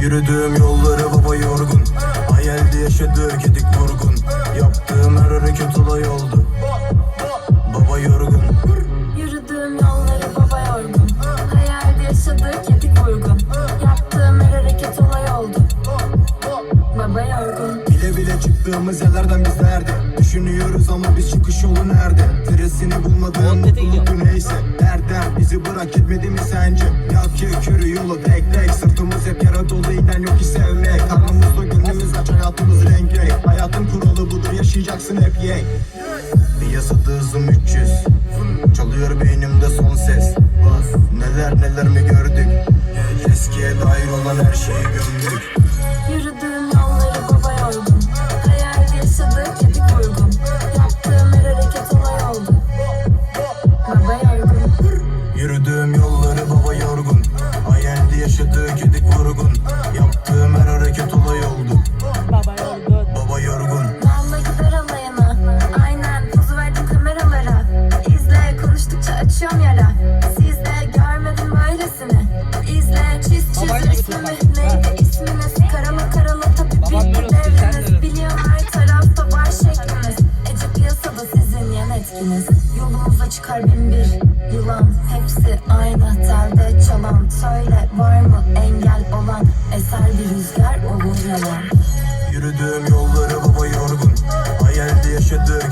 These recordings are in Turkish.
Yürüdüğüm yolları baba yorgun. Hayalde yaşadığı gedik vurgun Yaptığım her hareket olay oldu. Baba yorgun. Yürüdüğüm yolları baba yorgun. Hayalde yaşadığı kedik vurgun Yaptığım her hareket olay oldu. Baba yorgun. Bile bile çıktığımız yerlerden biz nerede Düşünüyoruz ama biz çıkış yolu nerede? Teresini bulmadığın mutluluktu neyse. Nereden bizi bırak gitmedi mi sence? Yak ki körü yolu tek hayatımız renk Hayatın kuralı budur yaşayacaksın hep yek Piyasada hızım 300 Çalıyor yara Sizde görmedim böylesini İzle çiz çiz. Resmimi Neydi? İsminiz Karala karala tabi bitti devriniz? Biliyorum her tarafta var şekliniz Ece piyasada sizin yan etkiniz. Yolumuza çıkar bin bir yılan. Hepsi aynı telde çalan. Söyle var mı engel olan? Eser bir rüzgar olur yalan. Yürüdüğüm yolları baba yorgun. Hayalde yaşadığı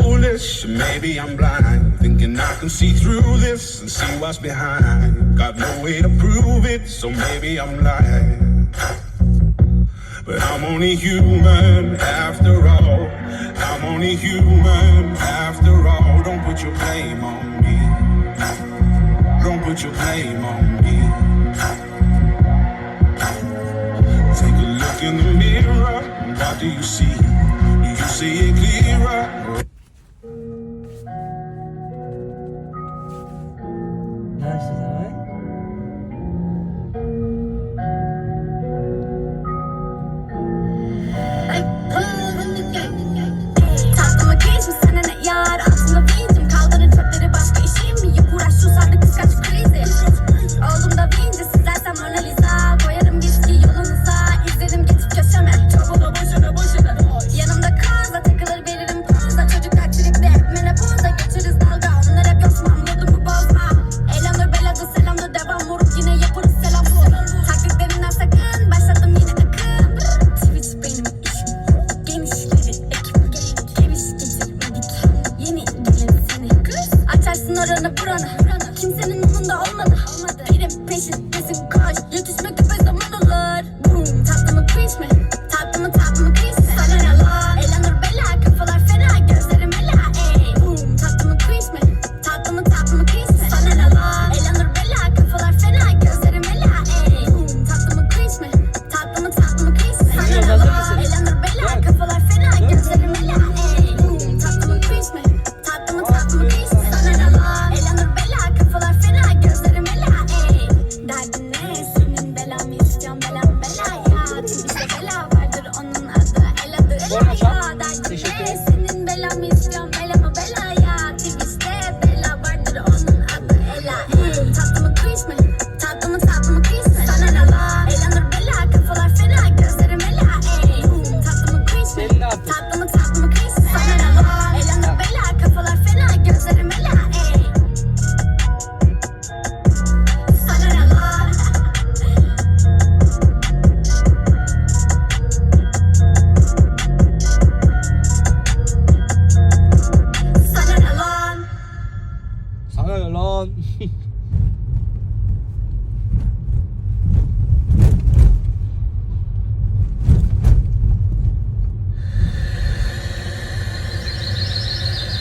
foolish, maybe I'm blind. Thinking I can see through this and see what's behind. Got no way to prove it, so maybe I'm lying. But I'm only human after all. I'm only human after all. Don't put your blame on me. Don't put your blame on me. Take a look in the mirror. What do you see? Do you see it clearer?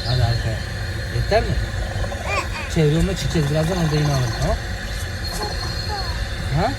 Hadi arkaya. Yeter mi? Çevre yoluna çıkacağız. Birazdan orada yine alırım tamam? Ha?